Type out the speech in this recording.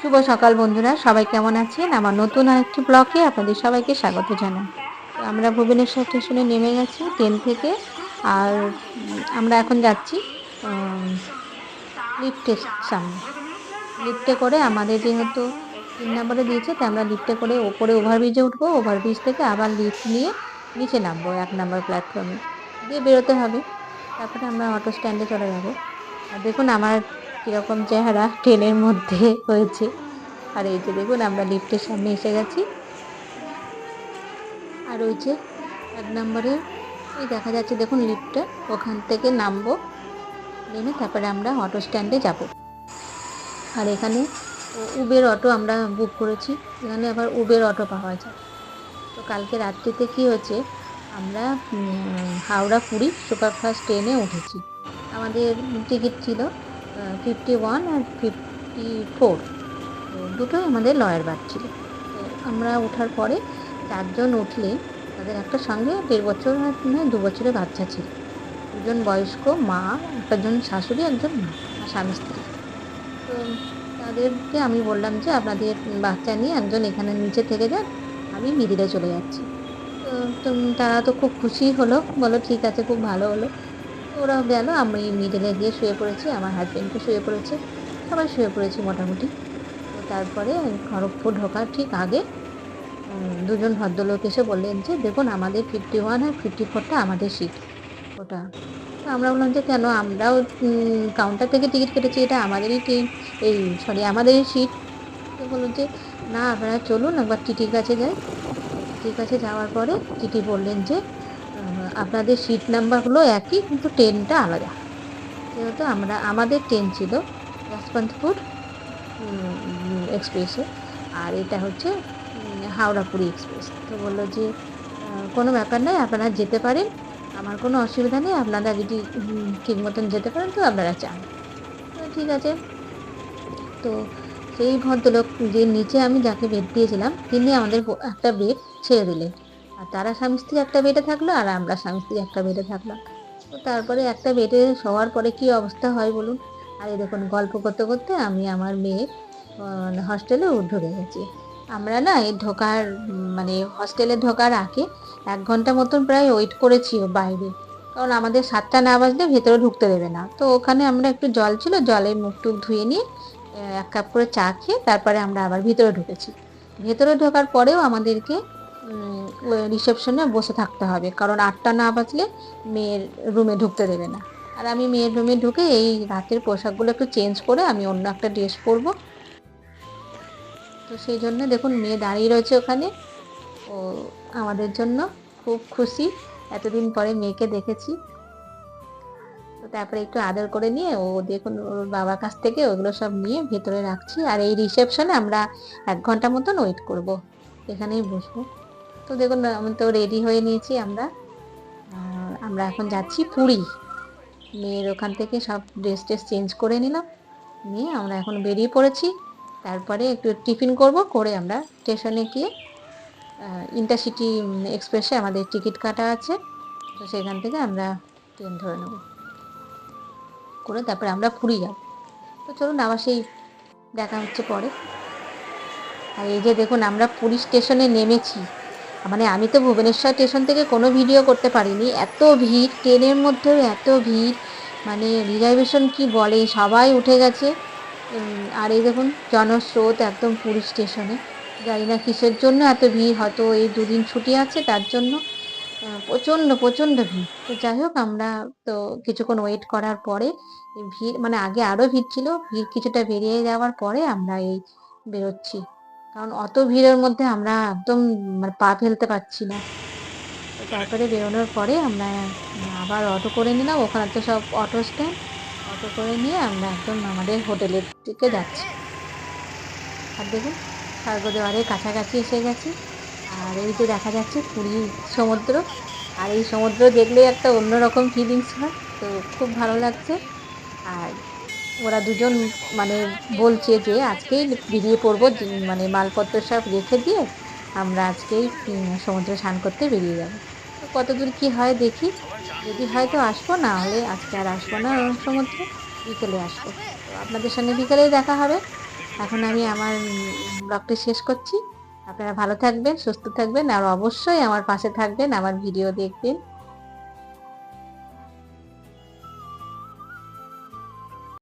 শুভ সকাল বন্ধুরা, সবাই কেমন আছেন? আমার নতুন আরেকটি ব্লকে আপনাদের সবাইকে স্বাগত জানাই। আমরা ভুবনেশ্বর স্টেশনে নেমে গেছি ট্রেন থেকে, আর আমরা এখন যাচ্ছি লিফটের সামনে। লিফটে করে আমাদের যেহেতু তিন নম্বরে দিয়েছে, তাই আমরা লিফটে করে ওপরে ওভারব্রিজে উঠবো। ওভারব্রিজ থেকে আবার লিফট নিয়ে নিচে নামবো এক নম্বর প্ল্যাটফর্মে। দিয়ে বেরোতে হবে। তারপরে আমরা অটো স্ট্যান্ডে চলে যাব। আর দেখুন, আমার কীরকম চেহারা ট্রেনের মধ্যে হয়েছে। আর এই যে দেখুন, আমরা লিফটের সামনে এসে গেছি। আর ওই যে এক নম্বরে, এই দেখা যাচ্ছে, দেখুন লিফটটা, ওখান থেকে নামবো, নেমে তারপরে আমরা অটো স্ট্যান্ডে যাব। আর এখানে উবের অটো আমরা বুক করেছি, এখানে আবার উবের অটো পাওয়া যায়। তো কালকে রাত্রিতে কি হয়েছে, আমরা হাওড়া পুরী সুপারফাস্ট ট্রেনে উঠেছি। আমাদের টিকিট ছিল ফিফটি ওয়ান আর ফিফটি ফোর। দুটোই আমাদের লয়ার বার ছিল। তো আমরা ওঠার পরে চারজন উঠলে তাদের একটা সঙ্গে দেড় বছর নয় দু বছরের বাচ্চা ছিল। দুজন বয়স্ক, মা, একজন শাশুড়ি, একজন মা আর স্বামী স্ত্রী। তো তাদেরকে আমি বললাম যে, আপনাদের বাচ্চা নিয়ে একজন এখানে নিচে থেকে যান, আমি মিডিলে চলে যাচ্ছি। তো তারা তো খুব খুশি হলো। বলো ঠিক আছে, খুব ভালো হলো। ওরাও গেল, আমি মিডিলে গিয়ে শুয়ে পড়েছি, আমার হাজব্যান্ডকে শুয়ে পড়েছে, সবাই শুয়ে পড়েছি মোটামুটি। তারপরে খড়গপুর ঢোকার ঠিক আগে দুজন ভদ্রলোক এসে বললেন যে, দেখুন, আমাদের ফিফটি ওয়ান আর ফিফটি ফোরটা আমাদের সিট ওটা। তো আমরা বললাম যে, কেন? আমরাও কাউন্টার থেকে টিকিট কেটেছি, এটা আমাদেরই ট্রেন এই সরি আমাদেরই সিট তো বলল যে, না, আপনারা চলুন, একবার টিটির কাছে যাই। টিটির কাছে যাওয়ার পরে টিটি বললেন যে আপনাদের সিট নাম্বার হলো একই, কিন্তু ট্রেনটা আলাদা। যেহেতু আমরা, আমাদের ট্রেন ছিল যশবন্তপুর এক্সপ্রেসে আর এটা হচ্ছে হাওড়াপুরি এক্সপ্রেস তো বলল যে কোনো ব্যাপার নয় আপনারা যেতে পারেন, আমার কোনো অসুবিধা নেই, আপনারা যদি ঠিক মতন যেতে পারেন, তো আপনারা চান। তো ঠিক আছে। তো সেই ভদ্রলোক যে নিচে আমি যাকে বেড দিয়েছিলাম, তিনি আমাদের একটা বেড ছেড়ে দিলেন। আর তারা স্বামী স্ত্রী একটা বেডে থাকল আর আমরা স্বামী স্ত্রী একটা বেডে থাকলাম। তো তারপরে একটা বেডে শোয়ার পরে কি অবস্থা হয় বলুন? আর এই দেখুন, গল্প করতে করতে আমি আমার মেয়ে হস্টেলে ঢুকে গেছি। আমরা না এই ঢোকার মানে হস্টেলে ঢোকার আগে এক ঘণ্টা মতন প্রায় ওয়েট করেছি বাইরে। কারণ আমাদের সাতটা না বাজলে ভেতরে ঢুকতে দেবে না। তো ওখানে আমরা একটু জল ছিল, জলে মুখ টুক ধুয়ে নিয়ে এক কাপ করে চা খেয়ে তারপরে আমরা আবার ভিতরে ঢুকেছি। ভেতরে ঢোকার পরেও আমাদেরকে রিসেপশনে বসে থাকতে হবে। কারণ আটটা না বাজলে মেয়ের রুমে ঢুকতে দেবে না। আর আমি মেয়ের রুমে ঢুকে এই রাতের পোশাকগুলো একটু চেঞ্জ করে আমি অন্য একটা ড্রেস পরবো। তো সেই জন্য দেখুন, মেয়ে দাঁড়িয়ে রয়েছে ওখানে। ও আমাদের জন্য খুব খুশি। এতদিন পরে মেয়েকে দেখেছি। তো তারপরে একটু আদর করে নিয়ে ও দেখুন, ওর বাবার কাছ থেকে ওগুলো সব নিয়ে ভেতরে রাখছি। আর এই রিসেপশনে আমরা এক ঘণ্টা মতন ওয়েট করব। এখানেই বসবো। তো দেখুন, আমি তো রেডি হয়ে নিয়েছি আমরা। আমরা এখন যাচ্ছি পুরী। মেয়ের ওখান থেকে সব ড্রেস ট্রেস চেঞ্জ করে নিলাম। নিয়ে আমরা এখন বেরিয়ে পড়েছি। তারপরে একটু টিফিন করব, করে আমরা স্টেশনে গিয়ে ইন্টারসিটি এক্সপ্রেসে আমাদের টিকিট কাটা আছে। তো সেখান থেকে আমরা ট্রেন ধরে নেব। করে তারপরে আমরা পুরী যাব। তো চলুন, আবার সেই দেখা হচ্ছে পরে। আর এই যে দেখুন, আমরা পুরী স্টেশনে নেমেছি। মানে আমি তো ভুবনেশ্বর স্টেশন থেকে কোনো ভিডিও করতে পারিনি। এত ভিড়, ট্রেনের মধ্যেও এত ভিড়। মানে রিজার্ভেশন কি বলে? সবাই উঠে গেছে। আর এই দেখুন, জনস্রোত একদম পুরী স্টেশনে। জানি না কিসের জন্য এত ভিড়, হয়তো এই দুদিন ছুটি আছে তার জন্য। প্রচণ্ড প্রচণ্ড ভিড়। তো যাই হোক, আমরা তো কিছুক্ষণ ওয়েট করার পরে ভিড় মানে আগে আরও ভিড় ছিল, ভিড় কিছুটা বেরিয়ে যাওয়ার পরে আমরা এই বেরোচ্ছি। কারণ অত ভিড়ের মধ্যে আমরা একদম মানে পা ফেলতে পারছি না। তারপরে বেরোনোর পরে আমরা আবার অটো করে নিলাম। ওখানে তো সব অটো স্ট্যান্ড। অটো করে নিয়ে আমরা একদম আমাদের হোটেলের দিকে যাচ্ছি। আর দেখুন স্বর্গদ্বারের কাছাকাছি এসে গেছি। আর এই যে দেখা যাচ্ছে পুরী সমুদ্র। আর এই সমুদ্র দেখলে একটা অন্যরকম ফিলিংস হয়। তো খুব ভালো লাগছে। আর ওরা দুজন মানে বলছে যে আজকেই বেরিয়ে পড়ব মানে মালপত্র সব রেখে দিয়ে আমরা আজকেই সমুদ্রে স্নান করতে বেরিয়ে যাব। তো কতদূর কী হয় দেখি, যদি হয় তো আসব, না হলে আজকে আর আসব না সমুদ্রে, বিকেলে আসব। তো আপনাদের সঙ্গে বিকেলেই দেখা হবে। এখন আমি আমার ব্লগটি শেষ করছি। আপনারা ভালো থাকবেন, সুস্থ থাকবেন, আর অবশ্যই আমার পাশে থাকবেন, আমার ভিডিও দেখবেন।